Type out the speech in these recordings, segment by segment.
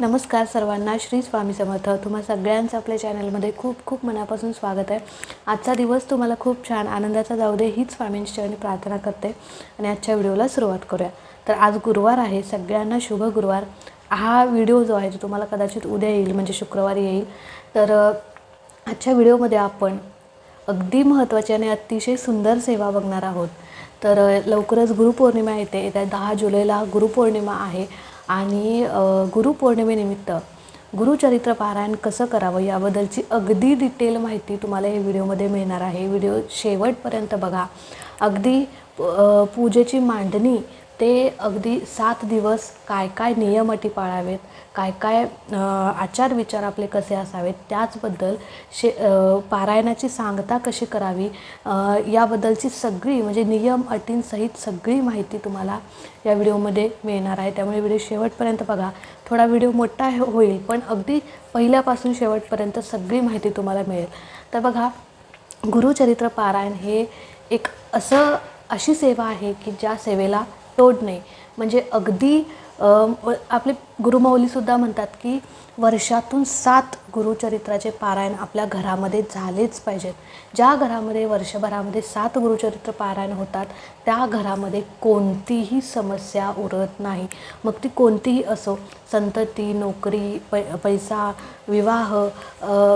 नमस्कार सर्वांना श्री स्वामी समर्थ. तुम्हा सगळ्यांचं आपल्या चॅनलमध्ये खूप खूप मनापासून स्वागत आहे. आजचा दिवस तुम्हाला खूप छान आनंदाचा जाऊ दे हीच स्वामींची चरणी प्रार्थना करते. आणि आजच्या व्हिडिओला सुरुवात करूया. तर आज गुरुवार आहे सगळ्यांना शुभ गुरुवार. हा व्हिडिओ जो आहे तो तुम्हाला कदाचित उद्या येईल म्हणजे शुक्रवारी येईल. तर आजच्या व्हिडिओमध्ये आपण अगदी महत्त्वाची आणि अतिशय सुंदर सेवा बघणार आहोत. तर लवकरच गुरुपौर्णिमा येते. येत्या दहा जुलैला गुरुपौर्णिमा आहे. आणि गुरुपौर्णिमेनिमित्त गुरुचरित्र पारायण कसं करावं याबद्दलची अगदी डिटेल माहिती तुम्हाला हे व्हिडिओमध्ये मिळणार आहे. व्हिडिओ शेवटपर्यंत बघा. अगदी पूजेची मांडणी ते अगदी सात दिवस काय काय नियम अटी पाळावेत काय काय आचार विचार आपले कसे असावेत त्याचबद्दल शे पारायणाची सांगता कशी करावी याबद्दलची सगळी म्हणजे नियम अटींसहित सगळी माहिती तुम्हाला या व्हिडिओमध्ये मिळणार आहे. त्यामुळे व्हिडिओ शेवटपर्यंत बघा. थोडा व्हिडिओ मोठा हो-, होईल पण अगदी पहिल्यापासून शेवटपर्यंत सगळी माहिती तुम्हाला मिळेल. तर बघा गुरुचरित्र पारायण हे एक असं अशी सेवा आहे की ज्या सेवेला तोड नाही. म्हणजे अगदी आपले गुरुमौलीसुद्धा म्हणतात की वर्षातून सात गुरुचरित्राचे पारायण आपल्या घरामध्ये झालेच पाहिजेत. ज्या घरामध्ये वर्षभरामध्ये सात गुरुचरित्र पारायण होतात त्या घरामध्ये कोणतीही समस्या उरत नाही. मग ती कोणतीही असो संतती नोकरी पै पैसा विवाह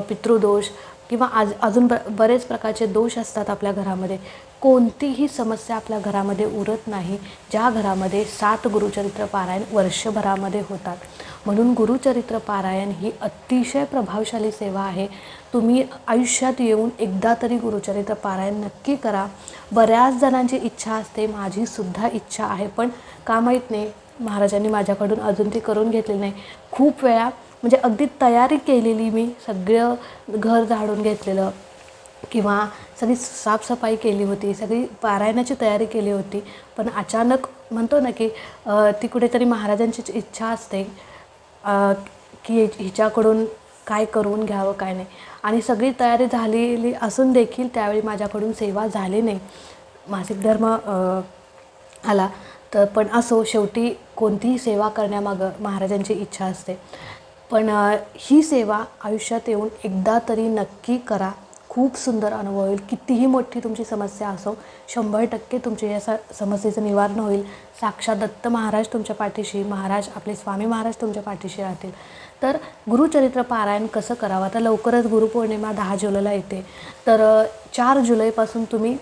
पितृदोष किंवा आज अजून ब बरेच प्रकारचे दोष असतात आपल्या घरामध्ये. कोणतीही समस्या आपल्या घरामध्ये उरत नाही. ज्या घरामध्ये सात गुरुचरित्र पारायण वर्षभरामध्ये होतात. म्हणून गुरुचरित्र पारायण ही अतिशय प्रभावशाली सेवा आहे. तुम्ही आयुष्यात येऊन एकदा तरी गुरुचरित्र पारायण नक्की करा. बऱ्याच जणांची इच्छा असते माझीसुद्धा इच्छा आहे पण का माहीत नाही महाराजांनी माझ्याकडून अजून ती करून घेतली नाही. खूप वेळा म्हणजे अगदी तयारी केलेली मी सगळं घर झाडून घेतलेलं. किंवा सगळी साफसफाई केली होती सगळी पारायणाची तयारी केली होती पण अचानक म्हणतो ना की ती कुठेतरी महाराजांची इच्छा असते की हिच्याकडून काय करून घ्यावं काय नाही. आणि सगळी तयारी झालेली असून देखील त्यावेळी माझ्याकडून सेवा झाली नाही. मासिक धर्म आला तर पण असो शेवटी कोणतीही सेवा करण्यामागं महाराजांची इच्छा असते. पण ही सेवा आयुष्यात येऊन एकदा तरी नक्की करा. खूप सुंदर अनुभव होईल. कितीही मोठी तुमची समस्या असो शंभर टक्के तुमच्या या स समस्येचं निवारण होईल. साक्षात दत्त महाराज तुमच्या पाठीशी महाराज आपले स्वामी महाराज तुमच्या पाठीशी राहतील. तर गुरुचरित्र पारायण कसं करावं? आता लवकरच गुरुपौर्णिमा दहा जुलैला येते. तर चार जुलैपासून तुम्ही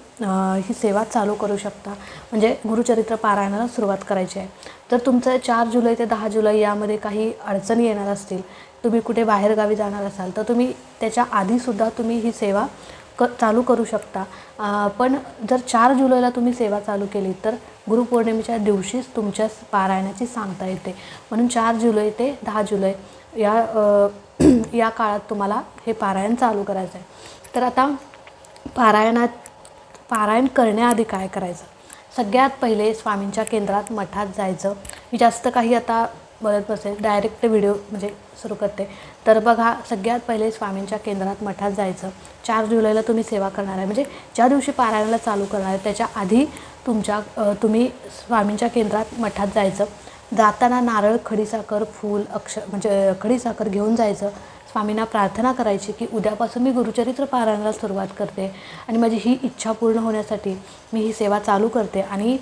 ही सेवा चालू करू शकता. म्हणजे गुरुचरित्र पारायणाला सुरुवात करायची आहे. तर तुमचं चार जुलै ते दहा जुलै यामध्ये काही अडचणी येणार असतील तुम्ही कुठे बाहेरगावी जाणार असाल तर तुम्ही त्याच्या आधीसुद्धा तुम्ही ही सेवा क चालू करू शकता. पण जर चार जुलैला तुम्ही सेवा चालू केली तर गुरुपौर्णिमेच्या दिवशीच तुमच्या पारायणाची सांगता येते. म्हणून चार जुलै ते दहा जुलै या या काळात तुम्हाला हे पारायण चालू करायचं आहे तर आता पारायणात पारायण करण्याआधी काय करायचं? सगळ्यात पहिले स्वामींच्या केंद्रात मठात जायचं. मी जास्त काही आता बोलत बसेल डायरेक्ट व्हिडिओ म्हणजे सुरू करते. तर बघा सगळ्यात पहिले स्वामींच्या केंद्रात मठात जायचं. चार जुलैला तुम्ही सेवा करणार आहे. म्हणजे ज्या दिवशी पारायणाला चालू करणार आहे त्याच्या आधी तुमच्या तुम्ही स्वामींच्या केंद्रात मठात जायचं. जाताना नारळ खडीसाखर फूल अक्ष म्हणजे खडीसाखर घेऊन जायचं. स्वामींना प्रार्थना करायची की उद्यापासून मी गुरुचरित्र पारायणाला सुरुवात करते आणि माझी ही इच्छा पूर्ण होण्यासाठी मी ही सेवा चालू करते आणि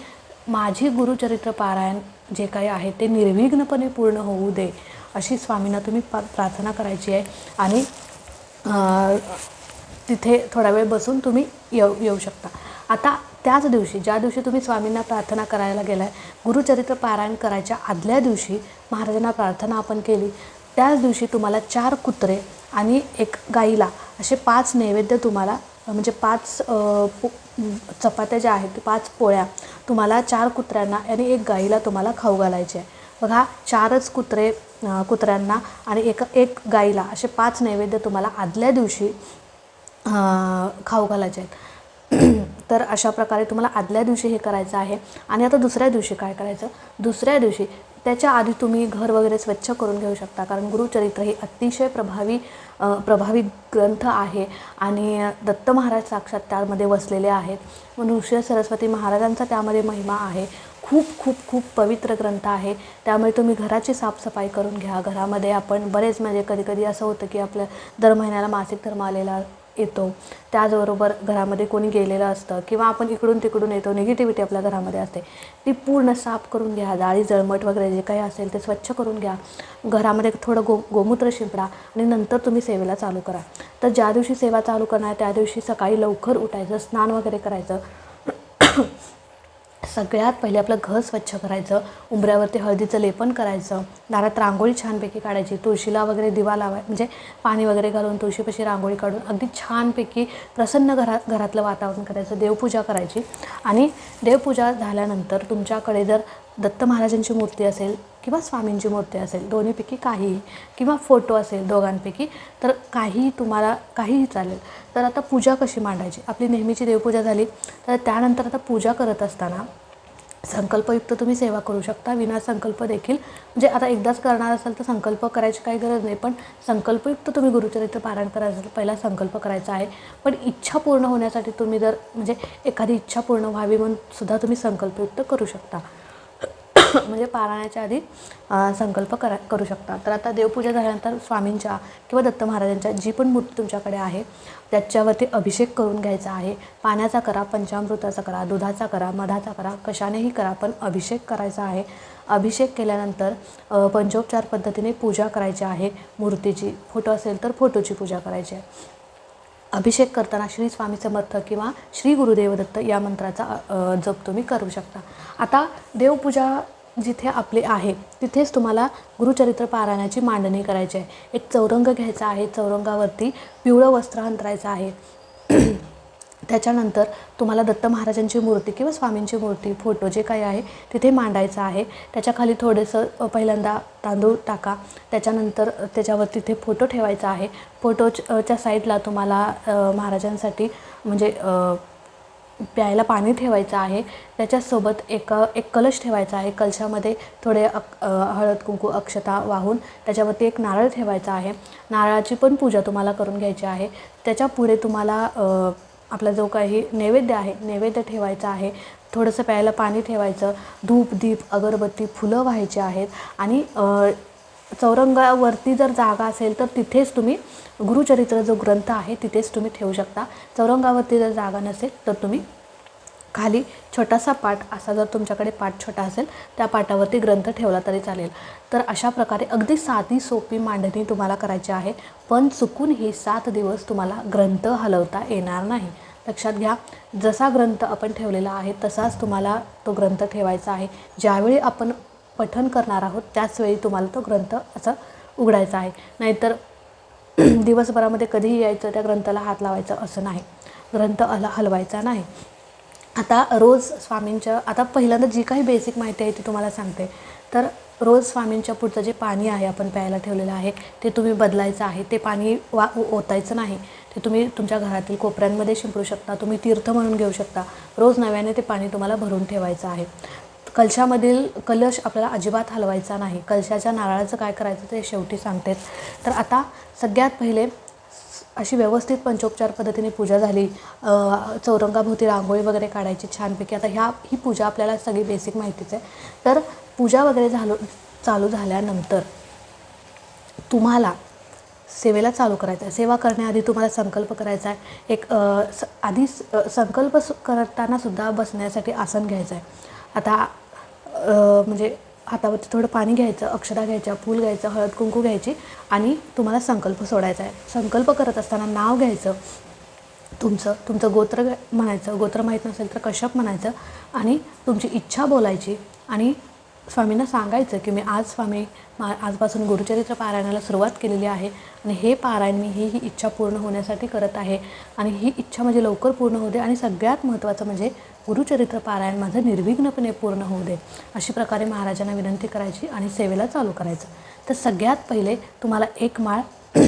माझी गुरुचरित्र पारायण जे काही आहे ते निर्विघ्नपणे पूर्ण होऊ दे अशी स्वामींना तुम्ही पा प्रार्थना करायची आहे. आणि तिथे थोडा वेळ बसून तुम्ही येऊ येऊ शकता. आता त्याच दिवशी ज्या दिवशी तुम्ही स्वामींना प्रार्थना करायला गेलाय गुरुचरित्र पारायण करायच्या आदल्या दिवशी महाराजांना प्रार्थना आपण केली त्याच दिवशी तुम्हाला चार कुत्रे आणि एक गाईला असे पाच नैवेद्य तुम्हाला म्हणजे पाच पो चपात्या ज्या आहेत पाच पोळ्या तुम्हाला चार कुत्र्यांना आणि एक गाईला तुम्हाला खाऊ घालायचे आहे. बघा चारच कुत्रे कुत्र्यांना आणि एक एक गाईला असे पाच नैवेद्य तुम्हाला आदल्या दिवशी खाऊ घालायचे आहेत. तर अशा प्रकारे तुम्हाला आदल्या दिवशी हे करायचं आहे. आणि आता दुसऱ्या दिवशी काय करायचं? दुसऱ्या दिवशी त्याच्या आधी तुम्ही घर वगैरे स्वच्छ करून घेऊ शकता. कारण गुरुचरित्र हे अतिशय प्रभावी प्रभावी ग्रंथ आहे. आणि दत्त महाराज साक्षात त्यामध्ये वसलेले आहेत. मग सरस्वती महाराजांचा त्यामध्ये महिमा आहे. खूप खूप खूप पवित्र ग्रंथ आहे. त्यामुळे तुम्ही घराची साफसफाई करून घ्या. घरामध्ये आपण बरेच म्हणजे कधीकधी असं होतं की आपलं दर महिन्याला मासिक धर्म आलेला येतो. त्याचबरोबर घरामध्ये कोणी गेलेलं असतं किंवा आपण इकडून तिकडून येतो निगेटिव्हिटी आपल्या घरामध्ये असते ती पूर्ण साफ करून घ्या. जाळी जळमट वगैरे जे काही असेल ते स्वच्छ करून घ्या. घरामध्ये थोडं गो गोमूत्र शिंपडा आणि नंतर तुम्ही सेवेला चालू करा. तर ज्या दिवशी सेवा चालू करणार त्या दिवशी सकाळी लवकर उठायचं स्नान वगैरे करायचं. सगळ्यात पहिले आपलं घर स्वच्छ करायचं उंबऱ्यावरती हळदीचं लेपन करायचं दारात रांगोळी छानपैकी काढायची तुळशीला वगैरे दिवा लावाय म्हणजे पाणी वगैरे घालून तुळशीपाशी रांगोळी काढून अगदी छानपैकी प्रसन्न घरात घरातलं वातावरण करायचं देवपूजा करायची. आणि देवपूजा झाल्यानंतर तुमच्याकडे जर दत्त महाराजांची मूर्ती असेल किंवा स्वामींची मूर्ती असेल दोन्हीपैकी काहीही किंवा फोटो असेल दोघांपैकी तर काहीही तुम्हाला काहीही चालेल. तर आता पूजा कशी मांडायची? आपली नेहमीची देवपूजा झाली तर त्यानंतर आता पूजा करत असताना संकल्पयुक्त तुम्ही सेवा करू शकता. विना संकल्प देखील म्हणजे आता एकदाच करणार असाल तर संकल्प करायची काही गरज नाही पण संकल्पयुक्त तुम्ही गुरुचरित्र पारायण करायचं असेल पहिला संकल्प करायचा आहे. पण इच्छा पूर्ण होण्यासाठी तुम्ही जर म्हणजे एखादी इच्छा पूर्ण व्हावी म्हणून सुद्धा तुम्ही संकल्पयुक्त करू शकता. म्हणजे पारायणाच्या आधी संकल्प करा करू शकता. तर आता देवपूजा झाल्यानंतर स्वामींच्या किंवा दत्त महाराजांच्या जी पण मूर्ती तुमच्याकडे आहे त्याच्यावरती अभिषेक करून घ्यायचा आहे. पाण्याचा करा पंचामृताचा करा दुधाचा करा मधाचा करा कशानेही करा पण अभिषेक करायचा आहे. अभिषेक केल्यानंतर पंचोपचार पद्धतीने पूजा करायची आहे. मूर्तीची फोटो असेल तर फोटोची पूजा करायची आहे. अभिषेक करताना श्री स्वामी समर्थ किंवा श्री गुरुदेवदत्त या मंत्राचा जप तुम्ही करू शकता. आता देवपूजा जिथे आपले आहे तिथेच तुम्हाला गुरुचरित्र पारायणाची मांडणी करायची आहे. एक चौरंग घ्यायचा आहे चौरंगावरती पिवळं वस्त्र अंतरायचं आहे. त्याच्यानंतर तुम्हाला दत्त महाराजांची मूर्ती किंवा स्वामींची मूर्ती फोटो जे काही आहे तिथे मांडायचं आहे. त्याच्याखाली थोडंसं पहिल्यांदा तांदूळ टाका. त्याच्यानंतर त्याच्यावर तिथे फोटो ठेवायचा आहे. फोटोच्या साईडला तुम्हाला महाराजांसाठी म्हणजे प्यायला पाणी ठेवायचं आहे. त्याच्यासोबत एक एक कलश ठेवायचा आहे. कलशामध्ये थोडे अक अ, हळद कुंकू अक्षता वाहून त्याच्यावरती एक नारळ ठेवायचा आहे. नारळाची पण पूजा तुम्हाला करून घ्यायची आहे. त्याच्या पुढे तुम्हाला आपला जो काही नैवेद्य आहे नैवेद्य ठेवायचा आहे. थोडंसं प्यायला पाणी ठेवायचं. धूप दीप अगरबत्ती फुलं व्हायची आहेत. आणि चौरंगावरती जर जागा असेल तर तिथेच तुम्ही गुरुचरित्र जो ग्रंथ आहे तिथेच तुम्ही ठेवू शकता. चौरंगावरती जर जागा नसेल तर तुम्ही खाली छोटासा पाट असा जर तुमच्याकडे पाट छोटा असेल त्या पाटावरती ग्रंथ ठेवला तरी चालेल. तर अशा प्रकारे अगदी साधी सोपी मांडणी तुम्हाला करायची आहे पण चुकून ही सात दिवस तुम्हाला ग्रंथ हलवता येणार नाही. लक्षात घ्या जसा ग्रंथ आपण ठेवलेला आहे तसाच तुम्हाला तो ग्रंथ ठेवायचा आहे. ज्यावेळी आपण पठण करणार आहोत त्याचवेळी तुम्हाला तो ग्रंथ असा उघडायचा आहे. नाहीतर दिवसभरामध्ये कधीही यायचं त्या ग्रंथाला हात लावायचं असं नाही. ग्रंथ हला हलवायचा नाही. आता रोज स्वामींच्या आता पहिल्यांदा जी काही बेसिक माहिती आहे ती तुम्हाला सांगते. तर रोज स्वामींच्या पुढचं जे पाणी आहे आपण प्यायला ठेवलेलं आहे ते तुम्ही बदलायचं आहे. ते पाणी वा ओ- ओतायचं नाही. ते तुम्ही तुमच्या घरातील कोपऱ्यांमध्ये शिंपडू शकता. तुम्ही तीर्थ म्हणून घेऊ शकता. रोज नव्याने ते पाणी तुम्हाला भरून ठेवायचं आहे. कलशामधील कलश आपल्याला अजिबात हलवायचा नाही. कलशाच्या नारळाचं काय करायचं ते शेवटी सांगतेत. तर आता सगळ्यात पहिले अशी व्यवस्थित पंचोपचार पद्धतीने पूजा झाली. चौरंगाभोवती रांगोळी वगैरे काढायची छानपैकी. आता ह्या ही पूजा आपल्याला सगळी बेसिक माहितीच आहे. तर पूजा वगैरे झालो चालू झाल्यानंतर तुम्हाला सेवेला चालू करायचं आहे. सेवा करण्याआधी तुम्हाला संकल्प करायचा आहे. एक स आधी स- संकल्प सु करताना सुद्धा बसण्यासाठी आसन घ्यायचं आहे. आता म्हणजे हातावरती थोडं पाणी घ्यायचं अक्षरा घ्यायच्या फूल घ्यायचं हळद कुंकू घ्यायची आणि तुम्हाला संकल्प सोडायचा आहे. संकल्प करत असताना नाव घ्यायचं तुमचं तुमचं गोत्र म्हणायचं गोत्र माहीत नसेल तर कश्यप म्हणायचं आणि तुमची इच्छा बोलायची आणि स्वामींना सांगायचं की मी आज स्वामी मा आजपासून गुरुचरित्र पारायणाला सुरुवात केलेली आहे आणि हे पारायण मी ही ही इच्छा पूर्ण होण्यासाठी करत आहे आणि ही इच्छा म्हणजे लवकर पूर्ण होऊ दे आणि सगळ्यात महत्त्वाचं म्हणजे गुरुचरित्र पारायण माझं निर्विघ्नपणे पूर्ण होऊ दे अशी प्रकारे महाराजांना विनंती करायची आणि सेवेला चालू करायचं. तर सगळ्यात पहिले तुम्हाला एक माळ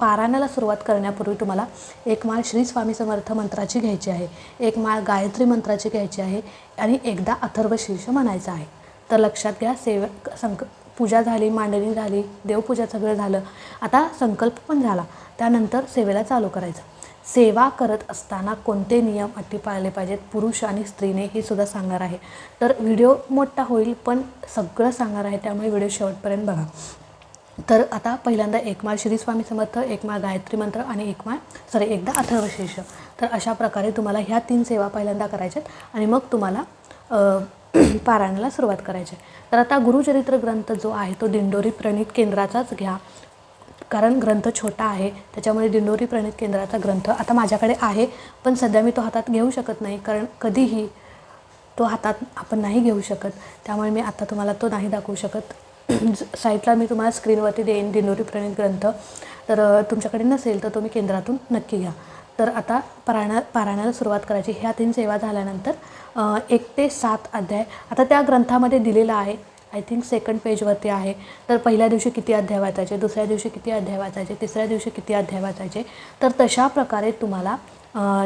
पारायणाला सुरुवात करण्यापूर्वी तुम्हाला एक माळ श्री स्वामी समर्थ मंत्राची घ्यायची आहे एक माळ गायत्री मंत्राची घ्यायची आहे आणि एकदा अथर्व शीर्ष म्हणायचं आहे. तर लक्षात घ्या सेव संक पूजा झाली मांडणी झाली देवपूजा सगळं झालं. आता संकल्प पण झाला. त्यानंतर सेवेला चालू करायचं. सेवा करत असताना कोणते नियम अटी पाळले पाहिजेत? पुरुष आणि स्त्रीने हे सुद्धा सांगणार आहे. तर व्हिडिओ मोठा होईल पण सगळं सांगणार आहे त्यामुळे व्हिडिओ शेवटपर्यंत बघा. तर आता पहिल्यांदा एकमाळ श्री स्वामी समर्थ एकमाळ गायत्री मंत्र आणि एकमाळ सॉरी एकदा अथर्वशीर्ष तर अशा प्रकारे तुम्हाला ह्या तीन सेवा पहिल्यांदा करायच्यात आणि मग तुम्हाला पारायणाला सुरुवात करायची. आहे. तर आता गुरुचरित्र ग्रंथ जो आहे तो दिंडोरी प्रणित केंद्राचाच घ्या. कारण ग्रंथ छोटा आहे त्याच्यामुळे दिंडोरी प्रणित केंद्राचा ग्रंथ आता माझ्याकडे आहे पण सध्या मी तो हातात घेऊ शकत नाही. कारण कधीही तो हातात आपण नाही घेऊ शकत. त्यामुळे मी आता तुम्हाला तो नाही दाखवू शकत. साईटला मी तुम्हाला स्क्रीनवरती देईन दिंडोरी प्रणित ग्रंथ. तर तुमच्याकडे नसेल तर तुम्ही केंद्रातून नक्की घ्या. तर आता पारायणा पारायणाला सुरुवात करायची. ह्या तीन सेवा झाल्यानंतर एक ते सात अध्याय. आता त्या ग्रंथामध्ये दिलेलं आहे. आय थिंक सेकंड पेजवरती आहे. तर पहिल्या दिवशी किती अध्याय वाचायचे? दुसऱ्या दिवशी किती अध्याय वाचायचे? तिसऱ्या दिवशी किती अध्याय वाचायचे? तर तशा प्रकारे तुम्हाला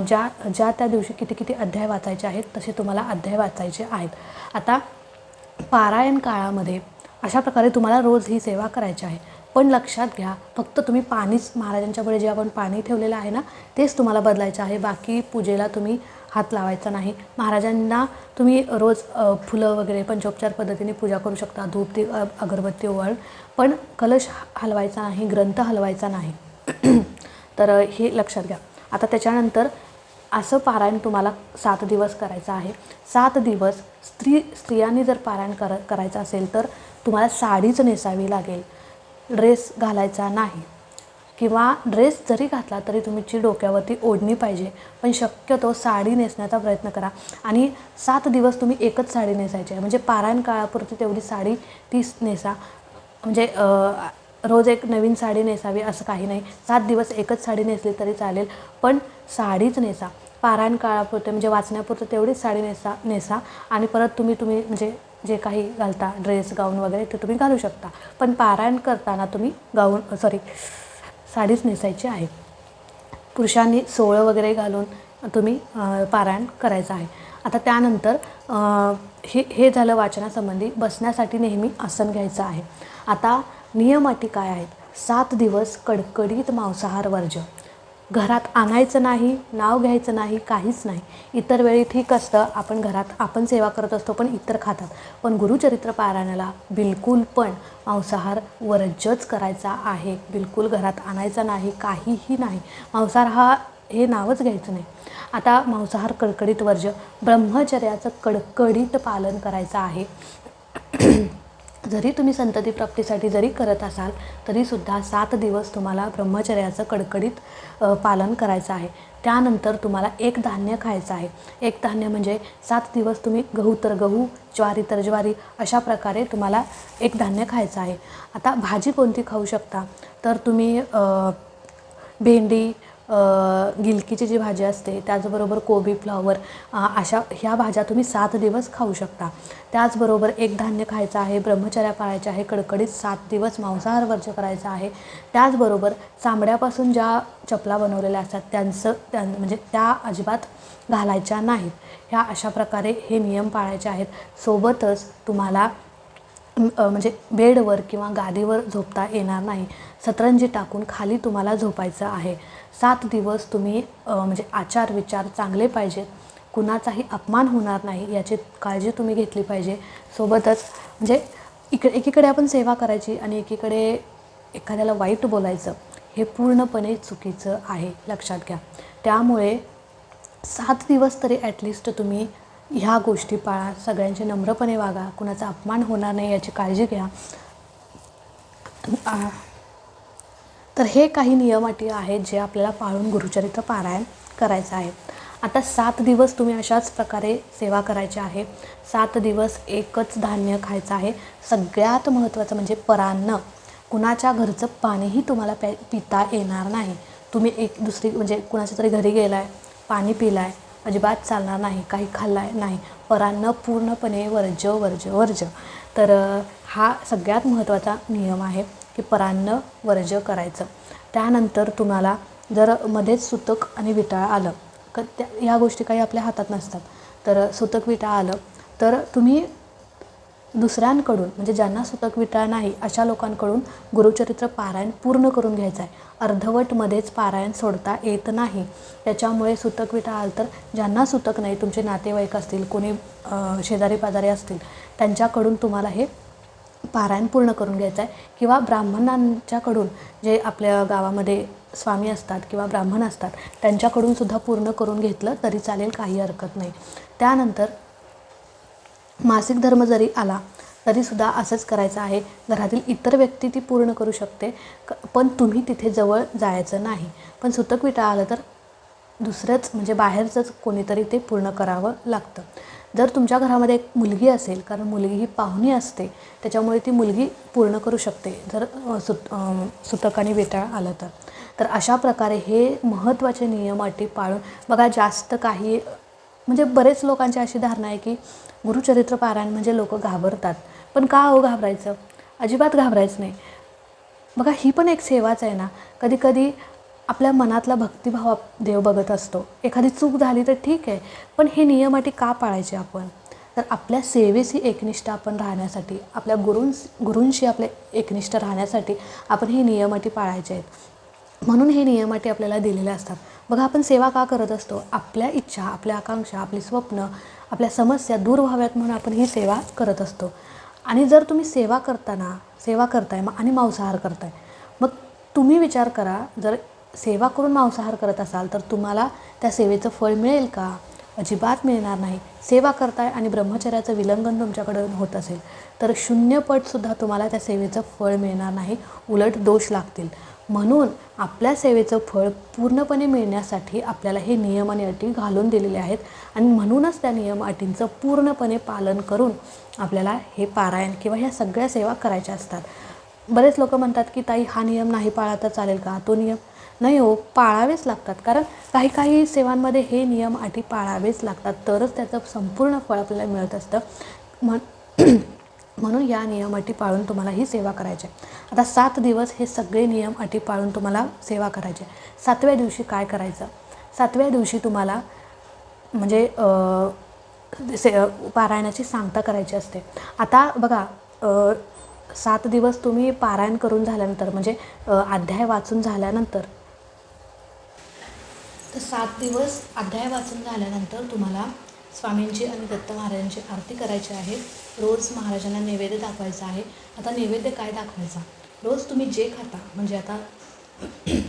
ज्या ज्या त्या दिवशी किती किती अध्याय वाचायचे आहेत तसे तुम्हाला अध्याय वाचायचे आहेत. आता पारायण काळामध्ये अशा प्रकारे तुम्हाला रोज ही सेवा करायची आहे. पण लक्षात घ्या फक्त तुम्ही पाणीच महाराजांच्या पुढे जे आपण पाणी ठेवलेलं आहे ना तेच तुम्हाला बदलायचं आहे. बाकी पूजेला तुम्ही हात लावायचा नाही. महाराजांना तुम्ही रोज फुलं वगैरे पंचोपचार पद्धतीने पूजा करू शकता. धूप ती अगरबत्ती ओवाळ. पण कलश हलवायचा नाही ग्रंथ हलवायचा नाही. तर हे लक्षात घ्या. आता त्याच्यानंतर असं पारायण तुम्हाला सात दिवस करायचं आहे. सात दिवस स्त्री स्त्रियांनी जर पारायण कर करायचं असेल तर तुम्हाला साडीच नेसावी लागेल. ड्रेस घालायचा नाही. किंवा ड्रेस जरी घातला तरी तुमची डोक्यावरती ओढणी पाहिजे. पण शक्यतो साडी नेसण्याचा प्रयत्न करा. आणि सात दिवस तुम्ही एकच साडी नेसायची आहे. म्हणजे पारायण काळापुरती तेवढी साडी तीच नेसा. म्हणजे रोज एक नवीन साडी नेसावी असं काही नाही. सात दिवस एकच साडी नेसली तरी चालेल. पण साडीच नेसा. पारायण काळापुरते म्हणजे वाचण्यापुरतं तेवढीच साडी नेसा नेसा. आणि परत तुम्ही तुम्ही म्हणजे जे काही घालता ड्रेस गाऊन वगैरे ते तुम्ही घालू शकता. पण पारायण करताना तुम्ही गाऊन सॉरी साडीच नेसायची आहे. पुरुषांनी सोळं वगैरे घालून तुम्ही पारायण करायचं आहे. आता त्यानंतर हे हे झालं वाचनासंबंधी बसण्यासाठी नेहमी आसन घ्यायचं आहे. आता नियम अटी काय आहेत? सात दिवस कडकडीत मांसाहार वर्ज्य. घरात आणायचं नाही नाव घ्यायचं नाही काहीच नाही. इतर वेळी ठीक असतं आपण घरात आपण सेवा करत असतो पण इतर खातात. पण गुरुचरित्र पारायणाला बिलकुल पण मांसाहार वर्जच करायचा आहे. बिलकुल घरात आणायचा नाही काहीही नाही. मांसाहार हा हे नावच घ्यायचं नाही. आता मांसाहार कडकडीत वर्ज ब्रह्मचर्याचं कडकडीत पालन करायचं आहे. जरी तुम्ही संतती प्राप्तीसाठी जरी करत असाल तरीसुद्धा सात दिवस तुम्हाला ब्रह्मचर्याचं कडकडीत पालन करायचं आहे. त्यानंतर तुम्हाला एक धान्य खायचं आहे. एक धान्य म्हणजे सात दिवस तुम्ही गहू तर गहू ज्वारी तर ज्वारी अशा प्रकारे तुम्हाला एक धान्य खायचं आहे. आता भाजी कोणती खाऊ शकता? तर तुम्ही भेंडी गिलकीची जी भाजी असते त्याचबरोबर कोबी फ्लॉवर अशा ह्या भाज्या तुम्ही सात दिवस खाऊ शकता. त्याचबरोबर एक धान्य खायचं आहे ब्रह्मचर्या पाळायच्या आहे कडकडीत सात दिवस मांसाहार वर्ज करायचा आहे. त्याचबरोबर चांबड्यापासून ज्या चपला बनवलेल्या असतात त्यांचं त्यां म्हणजे त्या अजिबात घालायच्या नाहीत. ह्या अशा प्रकारे हे नियम पाळायचे आहेत. सोबतच तुम्हाला म्हणजे बेडवर किंवा गादीवर झोपता येणार नाही. सतरंजी टाकून खाली तुम्हाला झोपायचं आहे. सात दिवस तुम्ही म्हणजे आचार विचार चांगले पाहिजेत. कुणाचाही अपमान होणार नाही याची काळजी तुम्ही घेतली पाहिजे. सोबतच म्हणजे इकडे एकीकडे आपण सेवा करायची आणि एकीकडे एखाद्याला वाईट बोलायचं हे पूर्णपणे चुकीचं आहे लक्षात घ्या. त्यामुळे सात दिवस तरी ॲटलिस्ट तुम्ही ह्या गोष्टी पाळा सगळ्यांचे नम्रपणे वागा कुणाचा अपमान होणार नाही याची काळजी घ्या. तर हे काही नियम अटी आहेत जे आपल्याला पाळून गुरुचरित्र पारायण करायचं आहे. आता सात दिवस तुम्ही अशाच प्रकारे सेवा करायची आहे. सात दिवस एकच धान्य खायचं आहे. सगळ्यात महत्त्वाचं म्हणजे परान्न. कुणाच्या घरचं पाणीही तुम्हाला प्या पिता येणार नाही. तुम्ही एक दुसरी म्हणजे कुणाच्या तरी घरी गेलाय पाणी पिलाय अजिबात चालणार नाही काही खाल्लाय नाही. परान्न पूर्णपणे वर्ज वर्ज वर्ज. तर हा सगळ्यात महत्त्वाचा नियम आहे की परान्न वर्ज करायचं. त्यानंतर तुम्हाला जर मध्येच सुतक आणि विटाळ आलं क त्या ह्या गोष्टी काही आपल्या हातात नसतात. तर सुतक विटाळ आलं तर तुम्ही दुसऱ्यांकडून म्हणजे ज्यांना सुतक विटाळ नाही अशा लोकांकडून गुरुचरित्र पारायण पूर्ण करून घ्यायचं आहे. अर्धवटमध्येच पारायण सोडता येत नाही. त्याच्यामुळे सुतक विटाळ आलं तर ज्यांना सुतक नाही तुमचे नातेवाईक असतील कोणी शेजारी पाजारी असतील त्यांच्याकडून तुम्हाला हे पारायण पूर्ण करून घ्यायचं आहे. किंवा ब्राह्मणांच्याकडून जे आपल्या गावामध्ये स्वामी असतात किंवा ब्राह्मण असतात त्यांच्याकडून सुद्धा पूर्ण करून घेतलं तरी चालेल काही हरकत नाही. त्यानंतर मासिक धर्म जरी आला तरीसुद्धा असंच करायचं आहे. घरातील इतर व्यक्ती ती पूर्ण करू शकते क पण तुम्ही तिथे जवळ जायचं नाही. पण सुतक विटा आलं तर दुसरंच म्हणजे बाहेरचंच कोणीतरी ते पूर्ण करावं लागतं. जर तुमच्या घरामध्ये एक मुलगी असेल कारण मुलगी ही पाहुणी असते त्याच्यामुळे ती मुलगी पूर्ण करू शकते जर सुत सुतक आणि वेटाळ आलं तर. तर अशा प्रकारे हे महत्त्वाचे नियम अटी पाळून बघा जास्त काही म्हणजे बरेच लोकांची अशी धारणा आहे की गुरुचरित्र पारायण म्हणजे लोक घाबरतात. पण का हो घाबरायचं? अजिबात घाबरायचं नाही. बघा ही पण एक सेवाच आहे ना. कधी कधी आपल्या मनातला भक्तिभाव आप- देव बघत असतो. एखादी चूक झाली तर ठीक आहे पण हे नियम अटी का पाळायचे आपण? तर आपल्या सेवेशी एकनिष्ठ आपण राहण्यासाठी आपल्या गुरूंस गुरूंशी आपले एकनिष्ठ राहण्यासाठी आपण हे नियम अटी पाळायचे आहेत. म्हणून हे नियम अटी आपल्याला दिलेले असतात. बघा आपण सेवा का करत असतो? आपल्या इच्छा आपल्या आकांक्षा आपली स्वप्न आपल्या समस्या दूर व्हाव्यात म्हणून आपण ही सेवा करत असतो. आणि जर तुम्ही सेवा करताना सेवा करताय मग आणि मांसाहार करताय मग तुम्ही विचार करा जर सेवा करून मांसाहार करत असाल तर तुम्हाला त्या सेवेचं फळ मिळेल का? अजिबात मिळणार नाही. सेवा करताय आणि ब्रह्मचर्याचं विलंघन तुमच्याकडून होत असेल तर शून्यपटसुद्धा तुम्हाला त्या सेवेचं फळ मिळणार नाही. उलट दोष लागतील. म्हणून आपल्या सेवेचं फळ पूर्णपणे मिळण्यासाठी आपल्याला हे नियम आणि अटी घालून दिलेले आहेत. आणि म्हणूनच त्या नियम अटींचं पूर्णपणे पालन करून आपल्याला हे पारायण किंवा ह्या सगळ्या सेवा करायच्या असतात. बरेच लोक म्हणतात की ताई हा नियम नाही पाळला तर चालेल का? तो नियम नाही हो पाळावेच लागतात. कारण काही काही सेवांमध्ये हे नियम अटी पाळावेच लागतात. तरच त्याचं संपूर्ण फळ आपल्याला मिळत असतं. म्हण म्हणून या नियम अटी पाळून तुम्हाला ही सेवा करायची आहे. आता सात दिवस हे सगळे नियम अटी पाळून तुम्हाला सेवा करायची आहे. सातव्या दिवशी काय करायचं? सातव्या दिवशी तुम्हाला म्हणजे से पारायणाची सांगता करायची असते. आता बघा सात दिवस तुम्ही पारायण करून झाल्यानंतर म्हणजे अध्याय वाचून झाल्यानंतर तर सात दिवस अध्याय वाचून झाल्यानंतर तुम्हाला स्वामींची आणि दत्त महाराजांची आरती करायची आहे. रोज महाराजांना नैवेद्य दाखवायचा आहे. आता नैवेद्य काय दाखवायचा? रोज तुम्ही जे खाता म्हणजे आता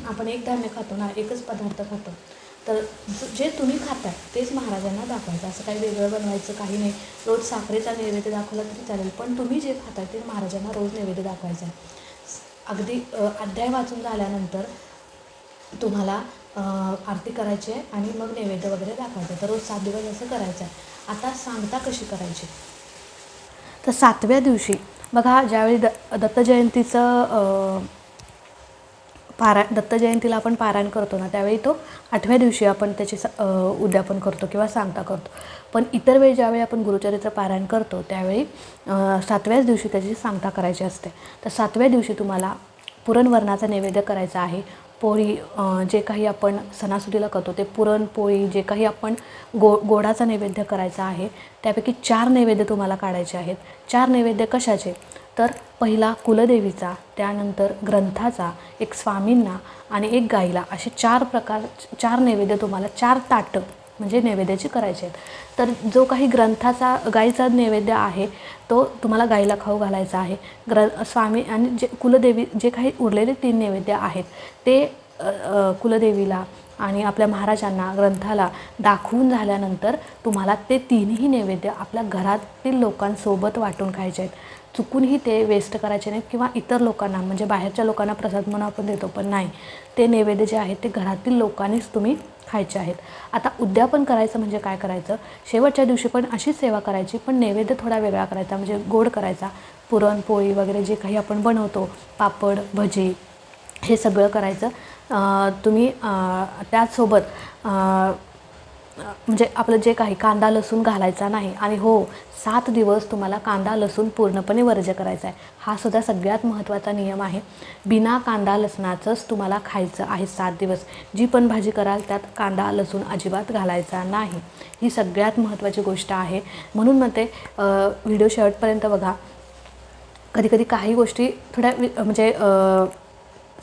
आपण एक धान्य खातो ना एकच पदार्थ खातो तर जे तुम्ही खाताय तेच महाराजांना दाखवायचं. असं काही वेगळं बनवायचं काही नाही. रोज साखरेचा नैवेद्य दाखवला तरी चालेल पण तुम्ही जे खाताय ते महाराजांना रोज नैवेद्य दाखवायचं आहे. अगदी अध्याय वाचून झाल्यानंतर तुम्हाला आरती करायची आहे आणि मग नैवेद्य वगैरे दाखवायचं आहे. तर रोज सात दिवस असं करायचं आहे. आता सांगता कशी करायची? तर सातव्या दिवशी बघा ज्यावेळी द दत्त जयंतीचं पारा दत्त जयंतीला आपण पारायण करतो ना त्यावेळी तो आठव्या दिवशी आपण त्याची स उद्यापन करतो किंवा सांगता करतो. पण इतर वेळी ज्यावेळी आपण गुरुचरित्र पारायण करतो त्यावेळी सातव्याच दिवशी त्याची सांगता करायची असते. तर सातव्या दिवशी तुम्हाला पुरणवर्णाचा नैवेद्य करायचा आहे. पोळी जे काही आपण सणासुदीला करतो ते पुरणपोळी जे काही आपण गो गोडाचा नैवेद्य करायचा आहे त्यापैकी चार नैवेद्य तुम्हाला काढायचे आहेत. चार नैवेद्य कशाचे? तर पहिला कुलदेवीचा त्यानंतर ग्रंथाचा एक स्वामींना आणि एक गाईला. असे चार प्रकार चार नैवेद्य तुम्हाला चार ताटं म्हणजे नैवेद्याची करायचे आहेत. तर जो काही ग्रंथाचा गाईचा नैवेद्य आहे तो तुम्हाला गाईला खाऊ घालायचा आहे. ग्र स्वामी आणि जे कुलदेवी जे काही उरलेले तीन नैवेद्य आहेत ते कुलदेवीला आणि आपल्या महाराजांना ग्रंथाला दाखवून झाल्यानंतर तुम्हाला ते तीनही नैवेद्य आपल्या घरातील लोकांसोबत वाटून खायचे आहेत. चुकूनही ते वेस्ट करायचे नाहीत किंवा इतर लोकांना म्हणजे बाहेरच्या लोकांना प्रसाद म्हणून आपण देतो पण नाही. ते नैवेद्य जे आहेत ते घरातील लोकांनीच तुम्ही खायचे आहेत. आता उद्यापन करायचं म्हणजे काय करायचं? शेवटच्या दिवशी पण अशीच सेवा करायची पण नैवेद्य थोडा वेगळा करायचा म्हणजे गोड करायचा. पुरणपोळी वगैरे जे काही आपण बनवतो पापड भजी हे सगळं करायचं. तुम्ही त्याचसोबत म्हणजे आपलं जे काही कांदा लसूण घालायचा नाही आणि हो सात दिवस तुम्हाला कांदा लसूण पूर्णपणे वर्ज्य करायचा आहे. हा सुद्धा सगळ्यात महत्त्वाचा नियम आहे. बिना कांदा लसणाचंच तुम्हाला खायचं आहे सात दिवस. जी पण भाजी कराल त्यात कांदा लसूण अजिबात घालायचा नाही. ही सगळ्यात महत्त्वाची गोष्ट आहे. म्हणून मग ते व्हिडिओ शेवटपर्यंत बघा. कधी कधी काही गोष्टी थोड्या वि म्हणजे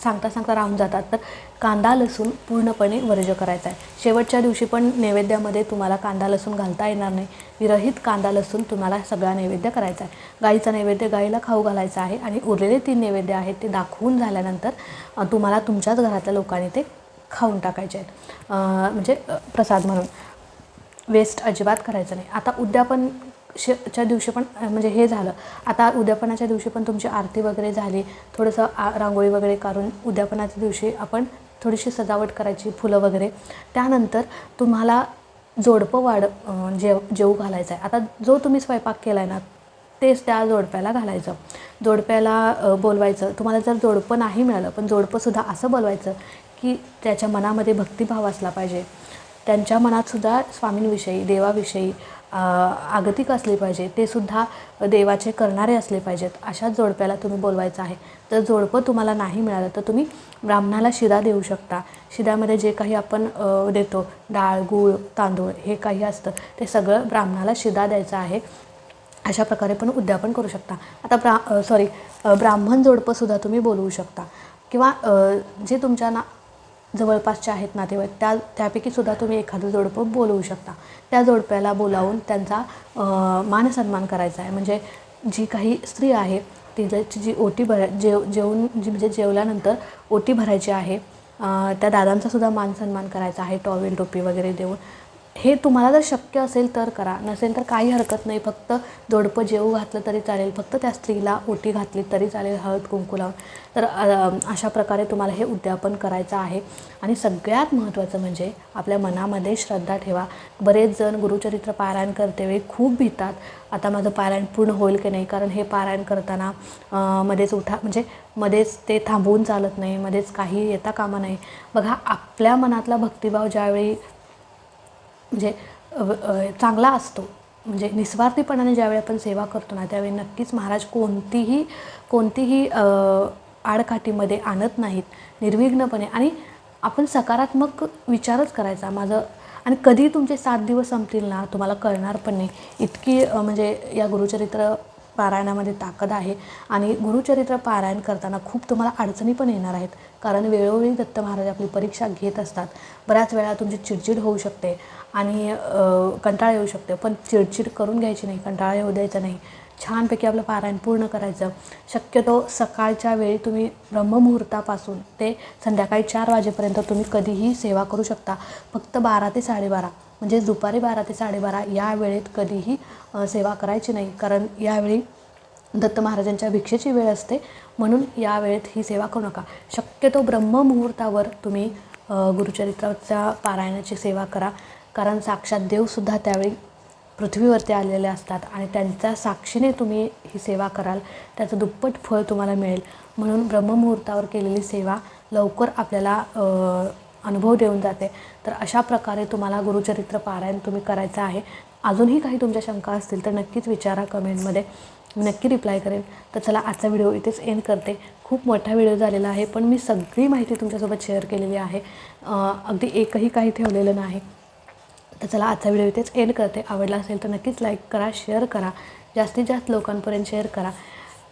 सांगता सांगता राहून जातात. तर कांदा लसूण पूर्णपणे वर्ज्य करायचा आहे. शेवटच्या दिवशी पण नैवेद्यामध्ये तुम्हाला कांदा लसूण घालता येणार नाही. विरहित कांदा लसूण तुम्हाला सगळा नैवेद्य करायचा आहे. गाईचा नैवेद्य गाईला खाऊ घालायचा आहे आणि उरलेले तीन नैवेद्य आहेत ते दाखवून झाल्यानंतर तुम्हाला तुमच्याच घरातल्या लोकांनी ते खाऊन टाकायचे आहेत. म्हणजे प्रसाद म्हणून. वेस्ट अजिबात करायचं नाही. आता उद्यापन श च्या दिवशी पण म्हणजे हे झालं. आता उद्यापनाच्या दिवशी पण तुमची आरती वगैरे झाली. थोडंसं आ रांगोळी वगैरे काढून उद्यापनाच्या दिवशी आपण थोडीशी सजावट करायची फुलं वगैरे. त्यानंतर तुम्हाला जोडपं वाढ जेव जेऊ घालायचं आहे. आता जो तुम्ही स्वयंपाक केला आहे ना तेच त्या जोडप्याला घालायचं. जोडप्याला बोलवायचं. तुम्हाला जर जोडपं नाही मिळालं पण जोडपंसुद्धा असं बोलवायचं की त्याच्या मनामध्ये भक्तिभाव असला पाहिजे. त्यांच्या मनातसुद्धा स्वामींविषयी देवाविषयी आगतिक असले पाहिजे ते सुद्धा देवाचे करणारे असले पाहिजेत अशाच जोडप्याला तुम्ही बोलवायचं आहे. तर जोडपं तुम्हाला नाही मिळालं तर तुम्ही ब्राह्मणाला शिरा देऊ शकता. शिऱ्यामध्ये जे काही आपण देतो डाळ गूळ तांदूळ हे काही असतं ते सगळं ब्राह्मणाला शिरा द्यायचं आहे. अशा प्रकारे पण उद्यापन करू शकता. आता ब्रा सॉरी ब्राह्मण जोडपंसुद्धा तुम्ही बोलवू शकता. किंवा जे तुमच्या ना जवळपासच्या आहेत नातेवाईक. त्या त्यापैकी सुद्धा तुम्ही एखादं जोडपं बोलवू शकता. त्या जोडप्याला बोलावून त्यांचा मानसन्मान करायचा आहे. म्हणजे जी काही स्त्री आहे तिच्याची जी ओटी भरा जेव जेवून जी म्हणजे जेवल्यानंतर ओटी भरायची आहे त्या दादांचासुद्धा मानसन्मान करायचा आहे टॉवेल टोपी वगैरे देऊन. हे तुम्हाला जर शक्य असेल तर करा. नसेल तर काही हरकत नाही. फक्त जोडपं जेवू घातलं तरी चालेल. फक्त त्या स्त्रीला ओटी घातली तरी चालेल हळद कुंकू लावून. तर अशा प्रकारे तुम्हाला हे उद्यापन करायचं आहे. आणि सगळ्यात महत्त्वाचं म्हणजे आपल्या मनामध्ये श्रद्धा ठेवा. बरेच जण गुरुचरित्र पारायण करतेवेळी खूप भितात. आता माझं पारायण पूर्ण होईल की नाही? कारण हे पारायण करताना मध्येच उठा म्हणजे मध्येच ते थांबवून चालत नाही. मध्येच काही येता कामा नाही. बघा आपल्या मनातला भक्तिभाव ज्यावेळी म्हणजे चांगला असतो. म्हणजे निस्वार्थीपणाने ज्यावेळी आपण सेवा करतो ना त्यावेळी नक्कीच महाराज कोणतीही कोणतीही आडकाठीमध्ये आणत नाहीत. निर्विघ्नपणे. आणि आपण सकारात्मक विचारच करायचा. माझं आणि कधी तुमचे सात दिवस संपतील ना तुम्हाला कळणार पण नाही. इतकी म्हणजे या गुरुचरित्र पारायणामध्ये ताकद आहे आणि गुरुचरित्र पारायण करताना खूप तुम्हाला अडचणी पण येणार आहेत. कारण वेळोवेळी दत्त महाराज आपली परीक्षा घेत असतात. बऱ्याच वेळा तुमची चिडचिड होऊ शकते आणि कंटाळा येऊ शकते. पण चिडचिड करून घ्यायची नाही कंटाळा येऊ द्यायचा नाही. छानपैकी आपलं पारायण पूर्ण करायचं. शक्यतो सकाळच्या वेळी तुम्ही ब्रह्ममुहूर्तापासून ते संध्याकाळी चार वाजेपर्यंत तुम्ही कधीही सेवा करू शकता. फक्त बारा ते साडेबारा. म्हणजे दुपारी बारा ते साडेबारा या वेळेत कधीही सेवा करायची नाही. कारण यावेळी दत्त महाराजांच्या भिक्षेची वेळ असते. म्हणून या वेळेत ही सेवा करू नका. शक्यतो ब्रह्ममुहूर्तावर तुम्ही गुरुचरित्राच्या पारायणाची सेवा करा. कारण साक्षात देवसुद्धा त्यावेळी पृथ्वीवरती आलेले असतात आणि त्यांच्या साक्षीने तुम्ही ही सेवा कराल. त्याचं दुप्पट फळ तुम्हाला मिळेल. म्हणून ब्रह्ममुहूर्तावर केलेली सेवा लवकर आपल्याला अनुभव देऊन जाते. तर अशा प्रकारे तुम्हाला गुरुचरित्र पारायण तुम्ही करायचं आहे. अजूनही काही तुमच्या शंका असतील तर नक्कीच विचारा कमेंटमध्ये. मी नक्की रिप्लाय करेन. तर चला आजचा व्हिडिओ इथेच एंड करते. खूप मोठा व्हिडिओ झालेला आहे पण मी सगळी माहिती तुमच्यासोबत शेअर केलेली आहे. अगदी एकही काही ठेवलेलं नाही. तर चला आजचा व्हिडिओ इथेच एंड करते. आवडला असेल तर नक्कीच लाईक करा शेअर करा. जास्तीत जास्त लोकांपर्यंत शेअर करा.